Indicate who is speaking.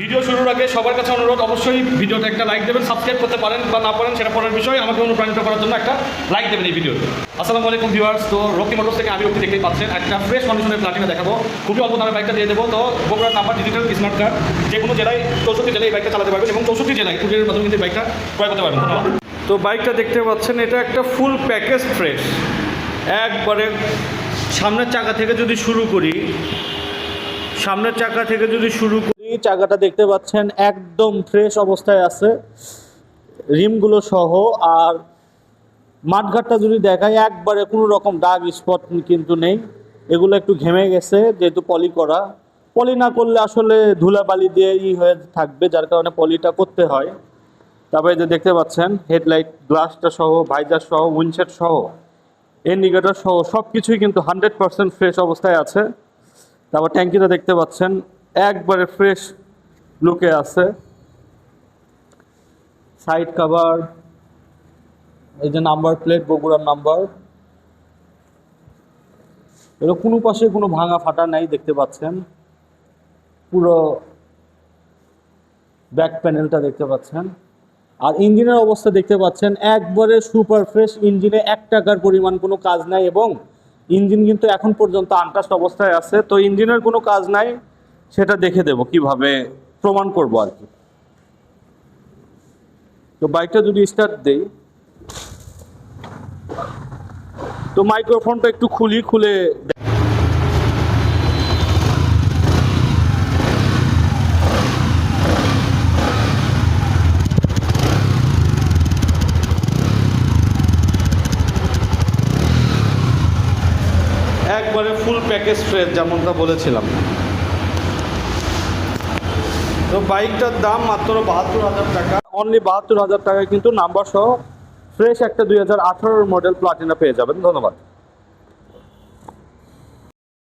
Speaker 1: Video শুরুর আগে সবার কাছে অনুরোধ, অবশ্যই ভিডিওতে একটা লাইক দেবেন সাবস্ক্রাইব করতে পারেন বা না পারেন সেটা পরের বিষয়। আমাকে অনুপ্রাণিত করার জন্য একটা লাইক দেবেন এই ভিডিওতে। আসসালামু আলাইকুম ভিউয়ার্স তো রকি মোটরস থেকে আমি রকি দেখতেই পাচ্ছেন। একটা ফ্রেশ কন্ডিশনের প্লাটিনা দেখাবো। খুবই অল্প দামে বাইকটা দিয়ে দেবো। তো বগুড়ার নাম্বার ডিজিটাল স্মার্ট কার্ড যে কোনো জেলায়, চৌষট্টি জেলায় এই বাইকটা চালাতে পারবেন এবং চৌষট্টি জেলায় কুরিয়ারের মাধ্যমে কিন্তু বাইকটা ক্রয় করতে পারবেন। তো বাইকটা দেখতে পাচ্ছেন, এটা একটা ফুল প্যাকেজ ফ্রেশ একবারে সামনের চাকা থেকে যদি শুরু করি, সামনের চাকা থেকে যদি শুরু চাকাটা দেখতে পাচ্ছেন, একদম ফ্রেশ অবস্থায় আছে। রিমগুলো সহ, আর মাঠঘাটটা যদি দেখায় একবারে কোনো রকম দাগ স্পট কিন্তু নেই। এগুলো একটু ঘেমে গেছে, যেহেতু পলি করা। পলি না করলে আসলে ধুলাবালি দিয়ে ই হয়ে থাকবে, যার কারণে পলিটা করতে হয়। তারপরে যে দেখতে পাচ্ছেন হেডলাইট গ্লাসটা সহ ভাইজার সহ উইন্ডশেড সহ ইন্ডিকেটর সহ সব কিছুই কিন্তু হান্ড্রেড পার্সেন্ট ফ্রেশ অবস্থায় আছে। তারপর ট্যাঙ্কিটা দেখতে পাচ্ছেন একবারে ফ্রেশ লুকে আছে। সাইড কভার এই যে নাম্বার প্লেট বগুড়ার নাম্বার এর কোনো পাশে কোনো ভাঙা ফাটা নাই, দেখতে পাচ্ছেন। পুরো ব্যাক প্যানেলটা দেখতে পাচ্ছেন। আর ইঞ্জিনের অবস্থা দেখতে পাচ্ছেন, একবারে সুপার ফ্রেশ ইঞ্জিনে এক টাকার পরিমাণ কোনো কাজ নাই এবং ইঞ্জিন কিন্তু এখন পর্যন্ত আনটাস্ট অবস্থায় আছে। তো ইঞ্জিনের কোনো কাজ নাই। সেটা দেখে দেব, কীভাবে প্রমাণ করব আর কি। তো বাইকটা যদি স্টার্ট দেই, তো মাইক্রোফোনটা একটু খুলি, খুলে একবারে ফুল প্যাকেজ ফ্রেশ যেমনটা বলেছিলাম। তো বাইকটার দাম মাত্র বাহাত্তর হাজার টাকা। অনলি বাহাত্তর হাজার টাকায় কিন্তু নাম্বার সহ ফ্রেশ একটা দুই হাজার আঠারোর মডেল প্লাটিনা পেয়ে যাবেন। ধন্যবাদ।